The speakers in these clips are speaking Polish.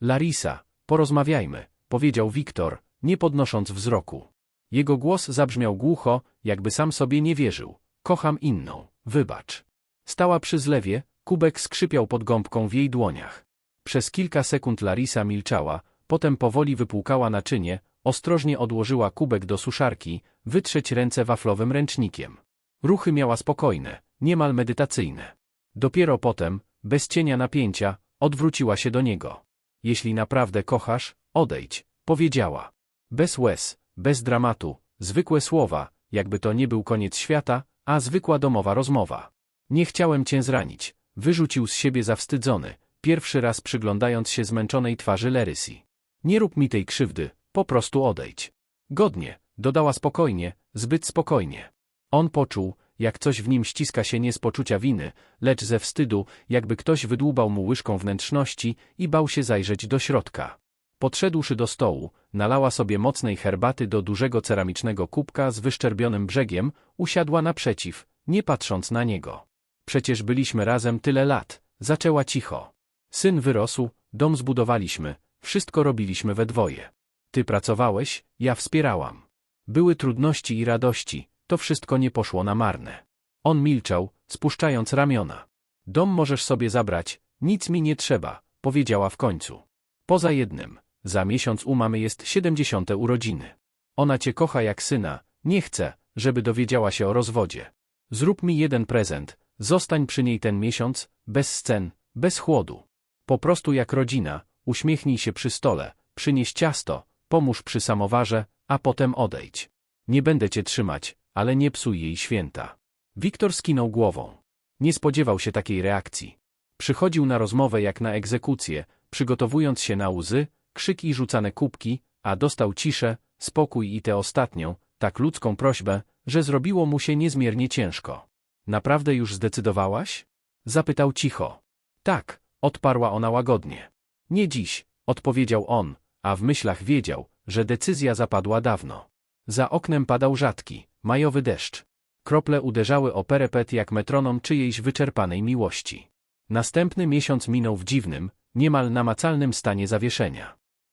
Larisa, porozmawiajmy, powiedział Wiktor, nie podnosząc wzroku. Jego głos zabrzmiał głucho, jakby sam sobie nie wierzył. Kocham inną, wybacz. Stała przy zlewie, kubek skrzypiał pod gąbką w jej dłoniach. Przez kilka sekund Larisa milczała, potem powoli wypłukała naczynie, ostrożnie odłożyła kubek do suszarki, wytrzeć ręce waflowym ręcznikiem. Ruchy miała spokojne, niemal medytacyjne. Dopiero potem, bez cienia napięcia, odwróciła się do niego. Jeśli naprawdę kochasz, odejdź, powiedziała. Bez łez, bez dramatu, zwykłe słowa, jakby to nie był koniec świata, a zwykła domowa rozmowa. Nie chciałem cię zranić, wyrzucił z siebie zawstydzony, pierwszy raz przyglądając się zmęczonej twarzy Lerysi. Nie rób mi tej krzywdy, po prostu odejdź. Godnie, dodała spokojnie, zbyt spokojnie. On poczuł, jak coś w nim ściska się nie z poczucia winy, lecz ze wstydu, jakby ktoś wydłubał mu łyżką wnętrzności i bał się zajrzeć do środka. Podszedłszy do stołu, nalała sobie mocnej herbaty do dużego ceramicznego kubka z wyszczerbionym brzegiem, usiadła naprzeciw, nie patrząc na niego. Przecież byliśmy razem tyle lat, zaczęła cicho. Syn wyrósł, dom zbudowaliśmy, wszystko robiliśmy we dwoje. Ty pracowałeś, ja wspierałam. Były trudności i radości, to wszystko nie poszło na marne. On milczał, spuszczając ramiona. Dom możesz sobie zabrać, nic mi nie trzeba, powiedziała w końcu. Poza jednym, za miesiąc u mamy jest siedemdziesiąte urodziny. Ona cię kocha jak syna, nie chce, żeby dowiedziała się o rozwodzie. Zrób mi jeden prezent, zostań przy niej ten miesiąc, bez scen, bez chłodu. Po prostu jak rodzina, uśmiechnij się przy stole, przynieś ciasto, pomóż przy samowarze, a potem odejdź. Nie będę cię trzymać, ale nie psuj jej święta. Wiktor skinął głową. Nie spodziewał się takiej reakcji. Przychodził na rozmowę jak na egzekucję, przygotowując się na łzy, krzyki i rzucane kubki, a dostał ciszę, spokój i tę ostatnią, tak ludzką prośbę, że zrobiło mu się niezmiernie ciężko. Naprawdę już zdecydowałaś? Zapytał cicho. Tak, odparła ona łagodnie. Nie dziś, odpowiedział on, a w myślach wiedział, że decyzja zapadła dawno. Za oknem padał rzadki, majowy deszcz. Krople uderzały o perepet jak metronom czyjejś wyczerpanej miłości. Następny miesiąc minął w dziwnym, niemal namacalnym stanie zawieszenia.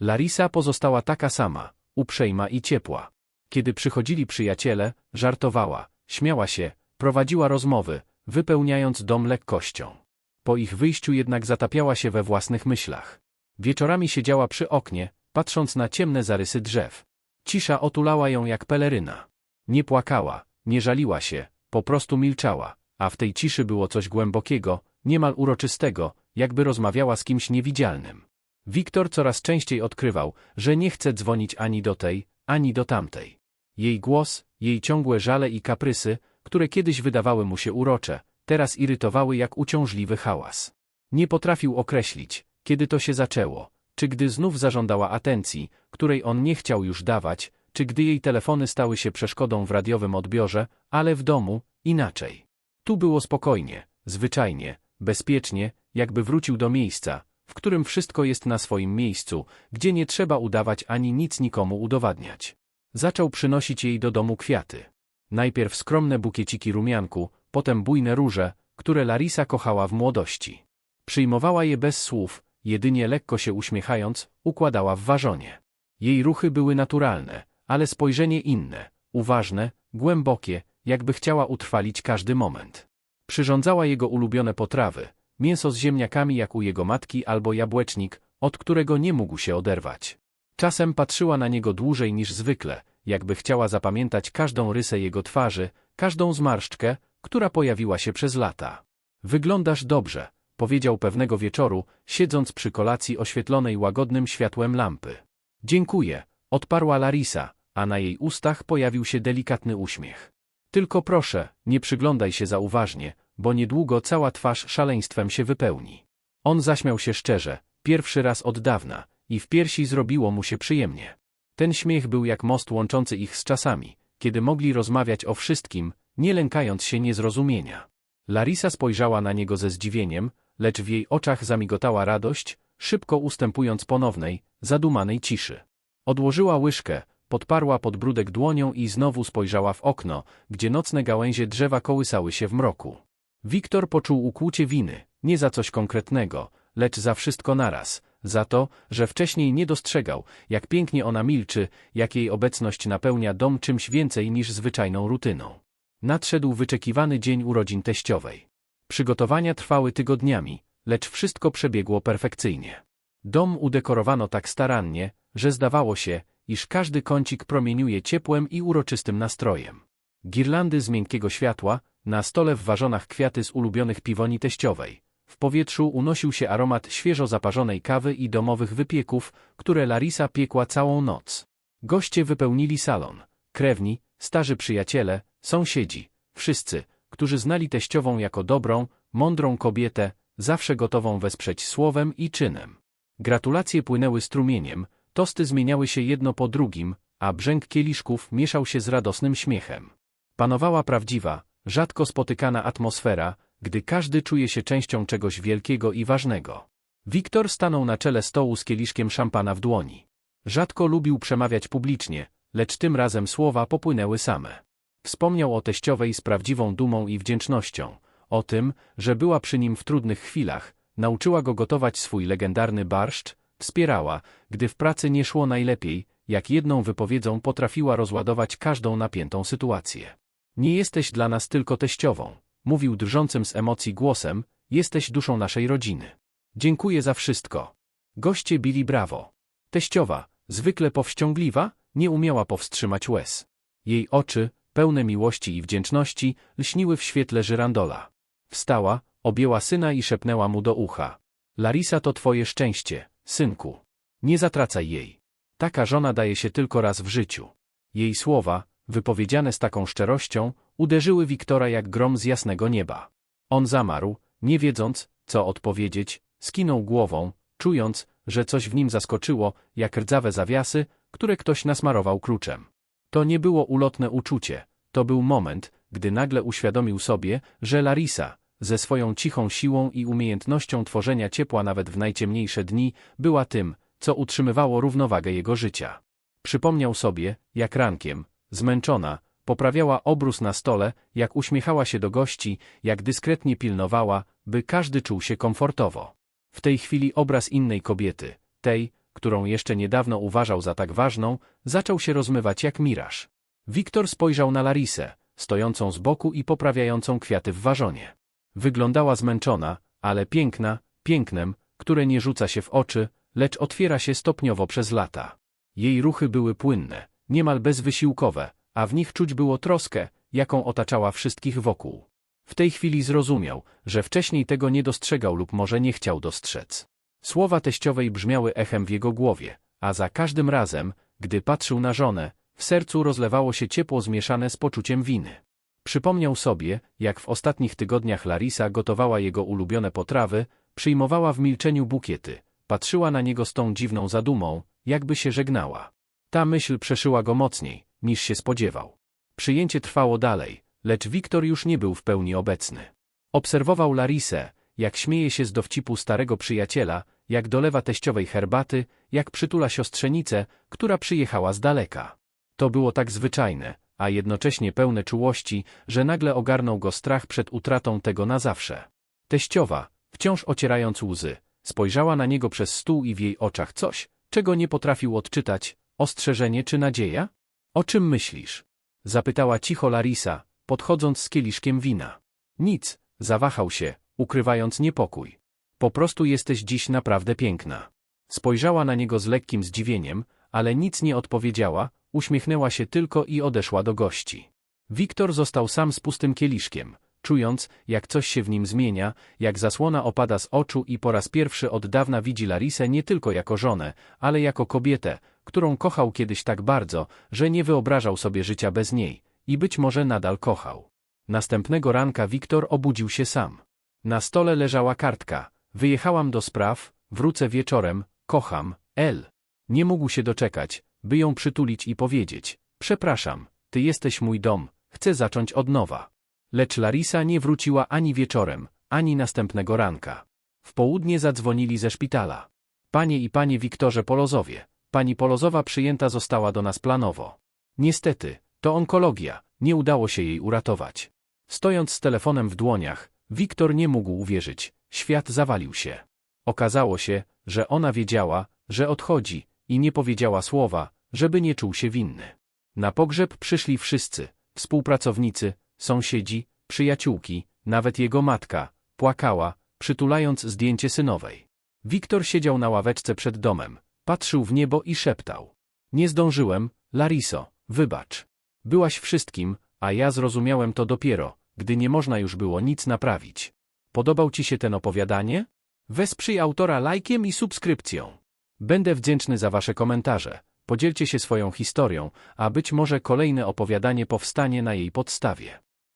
Larisa pozostała taka sama, uprzejma i ciepła. Kiedy przychodzili przyjaciele, żartowała, śmiała się, prowadziła rozmowy, wypełniając dom lekkością. Po ich wyjściu jednak zatapiała się we własnych myślach. Wieczorami siedziała przy oknie, patrząc na ciemne zarysy drzew. Cisza otulała ją jak peleryna. Nie płakała, nie żaliła się, po prostu milczała, a w tej ciszy było coś głębokiego, niemal uroczystego, jakby rozmawiała z kimś niewidzialnym. Wiktor coraz częściej odkrywał, że nie chce dzwonić ani do tej, ani do tamtej. Jej głos, jej ciągłe żale i kaprysy, które kiedyś wydawały mu się urocze, teraz irytowały jak uciążliwy hałas. Nie potrafił określić, kiedy to się zaczęło, czy gdy znów zażądała atencji, której on nie chciał już dawać, czy gdy jej telefony stały się przeszkodą w radiowym odbiorze, ale w domu, inaczej. Tu było spokojnie, zwyczajnie, bezpiecznie, jakby wrócił do miejsca, w którym wszystko jest na swoim miejscu, gdzie nie trzeba udawać ani nic nikomu udowadniać. Zaczął przynosić jej do domu kwiaty. Najpierw skromne bukieciki rumianku, potem bujne róże, które Larisa kochała w młodości. Przyjmowała je bez słów, jedynie lekko się uśmiechając, układała w ważonie. Jej ruchy były naturalne, ale spojrzenie inne, uważne, głębokie, jakby chciała utrwalić każdy moment. Przyrządzała jego ulubione potrawy, mięso z ziemniakami jak u jego matki albo jabłecznik, od którego nie mógł się oderwać. Czasem patrzyła na niego dłużej niż zwykle, jakby chciała zapamiętać każdą rysę jego twarzy, każdą zmarszczkę, która pojawiła się przez lata. Wyglądasz dobrze, powiedział pewnego wieczoru, siedząc przy kolacji oświetlonej łagodnym światłem lampy. Dziękuję, odparła Larisa, a na jej ustach pojawił się delikatny uśmiech. Tylko proszę, nie przyglądaj się za uważnie, bo niedługo cała twarz szaleństwem się wypełni. On zaśmiał się szczerze, pierwszy raz od dawna, i w piersi zrobiło mu się przyjemnie. Ten śmiech był jak most łączący ich z czasami, kiedy mogli rozmawiać o wszystkim, nie lękając się niezrozumienia. Larisa spojrzała na niego ze zdziwieniem, lecz w jej oczach zamigotała radość, szybko ustępując ponownej, zadumanej ciszy. Odłożyła łyżkę, podparła podbródek dłonią i znowu spojrzała w okno, gdzie nocne gałęzie drzewa kołysały się w mroku. Wiktor poczuł ukłucie winy, nie za coś konkretnego, lecz za wszystko naraz, za to, że wcześniej nie dostrzegał, jak pięknie ona milczy, jak jej obecność napełnia dom czymś więcej niż zwyczajną rutyną. Nadszedł wyczekiwany dzień urodzin teściowej. Przygotowania trwały tygodniami, lecz wszystko przebiegło perfekcyjnie. Dom udekorowano tak starannie, że zdawało się, iż każdy kącik promieniuje ciepłem i uroczystym nastrojem. Girlandy z miękkiego światła, na stole w warzonach kwiaty z ulubionych piwoni teściowej. W powietrzu unosił się aromat świeżo zaparzonej kawy i domowych wypieków, które Larisa piekła całą noc. Goście wypełnili salon. Krewni, starzy przyjaciele, sąsiedzi, wszyscy, którzy znali teściową jako dobrą, mądrą kobietę, zawsze gotową wesprzeć słowem i czynem. Gratulacje płynęły strumieniem, tosty zmieniały się jedno po drugim, a brzęk kieliszków mieszał się z radosnym śmiechem. Panowała prawdziwa, rzadko spotykana atmosfera, gdy każdy czuje się częścią czegoś wielkiego i ważnego. Wiktor stanął na czele stołu z kieliszkiem szampana w dłoni. Rzadko lubił przemawiać publicznie, lecz tym razem słowa popłynęły same. Wspomniał o teściowej z prawdziwą dumą i wdzięcznością, o tym, że była przy nim w trudnych chwilach, nauczyła go gotować swój legendarny barszcz, wspierała, gdy w pracy nie szło najlepiej, jak jedną wypowiedzą potrafiła rozładować każdą napiętą sytuację. Nie jesteś dla nas tylko teściową, mówił drżącym z emocji głosem, jesteś duszą naszej rodziny. Dziękuję za wszystko. Goście bili brawo. Teściowa, zwykle powściągliwa, nie umiała powstrzymać łez. Jej oczy, pełne miłości i wdzięczności, lśniły w świetle żyrandola. Wstała, objęła syna i szepnęła mu do ucha. Larisa to twoje szczęście, synku. Nie zatracaj jej. Taka żona daje się tylko raz w życiu. Jej słowa, wypowiedziane z taką szczerością, uderzyły Wiktora jak grom z jasnego nieba. On zamarł, nie wiedząc, co odpowiedzieć, skinął głową, czując, że coś w nim zaskoczyło, jak rdzawe zawiasy, które ktoś nasmarował kluczem. To nie było ulotne uczucie, to był moment, gdy nagle uświadomił sobie, że Larisa, ze swoją cichą siłą i umiejętnością tworzenia ciepła nawet w najciemniejsze dni, była tym, co utrzymywało równowagę jego życia. Przypomniał sobie, jak rankiem, zmęczona, poprawiała obrus na stole, jak uśmiechała się do gości, jak dyskretnie pilnowała, by każdy czuł się komfortowo. W tej chwili obraz innej kobiety, tej, którą jeszcze niedawno uważał za tak ważną, zaczął się rozmywać jak miraż. Wiktor spojrzał na Larisę, stojącą z boku i poprawiającą kwiaty w warzonie. Wyglądała zmęczona, ale piękna, pięknem, które nie rzuca się w oczy, lecz otwiera się stopniowo przez lata. Jej ruchy były płynne, niemal bezwysiłkowe, a w nich czuć było troskę, jaką otaczała wszystkich wokół. W tej chwili zrozumiał, że wcześniej tego nie dostrzegał lub może nie chciał dostrzec. Słowa teściowej brzmiały echem w jego głowie, a za każdym razem, gdy patrzył na żonę, w sercu rozlewało się ciepło zmieszane z poczuciem winy. Przypomniał sobie, jak w ostatnich tygodniach Larisa gotowała jego ulubione potrawy, przyjmowała w milczeniu bukiety, patrzyła na niego z tą dziwną zadumą, jakby się żegnała. Ta myśl przeszyła go mocniej, niż się spodziewał. Przyjęcie trwało dalej, lecz Wiktor już nie był w pełni obecny. Obserwował Larisę, jak śmieje się z dowcipu starego przyjaciela, jak dolewa teściowej herbaty, jak przytula siostrzenicę, która przyjechała z daleka. To było tak zwyczajne, a jednocześnie pełne czułości, że nagle ogarnął go strach przed utratą tego na zawsze. Teściowa, wciąż ocierając łzy, spojrzała na niego przez stół i w jej oczach coś, czego nie potrafił odczytać, ostrzeżenie czy nadzieja? O czym myślisz? Zapytała cicho Larisa, podchodząc z kieliszkiem wina. Nic, zawahał się, ukrywając niepokój. Po prostu jesteś dziś naprawdę piękna. Spojrzała na niego z lekkim zdziwieniem, ale nic nie odpowiedziała, uśmiechnęła się tylko i odeszła do gości. Wiktor został sam z pustym kieliszkiem, czując, jak coś się w nim zmienia, jak zasłona opada z oczu i po raz pierwszy od dawna widzi Larisę nie tylko jako żonę, ale jako kobietę, którą kochał kiedyś tak bardzo, że nie wyobrażał sobie życia bez niej i być może nadal kochał. Następnego ranka Wiktor obudził się sam. Na stole leżała kartka. Wyjechałam do spraw, wrócę wieczorem, kocham, El. Nie mógł się doczekać, by ją przytulić i powiedzieć: Przepraszam, ty jesteś mój dom, chcę zacząć od nowa. Lecz Larisa nie wróciła ani wieczorem, ani następnego ranka. W południe zadzwonili ze szpitala. Panie i panie Wiktorze Polozowie, pani Polozowa przyjęta została do nas planowo. Niestety, to onkologia, nie udało się jej uratować. Stojąc z telefonem w dłoniach, Wiktor nie mógł uwierzyć, świat zawalił się. Okazało się, że ona wiedziała, że odchodzi i nie powiedziała słowa, żeby nie czuł się winny. Na pogrzeb przyszli wszyscy, współpracownicy, sąsiedzi, przyjaciółki, nawet jego matka, płakała, przytulając zdjęcie synowej. Wiktor siedział na ławeczce przed domem, patrzył w niebo i szeptał. Nie zdążyłem, Lariso, wybacz. Byłaś wszystkim, a ja zrozumiałem to dopiero, gdy nie można już było nic naprawić. Podobał Ci się ten opowiadanie? Wesprzyj autora lajkiem i subskrypcją. Będę wdzięczny za Wasze komentarze. Podzielcie się swoją historią, a być może kolejne opowiadanie powstanie na jej podstawie.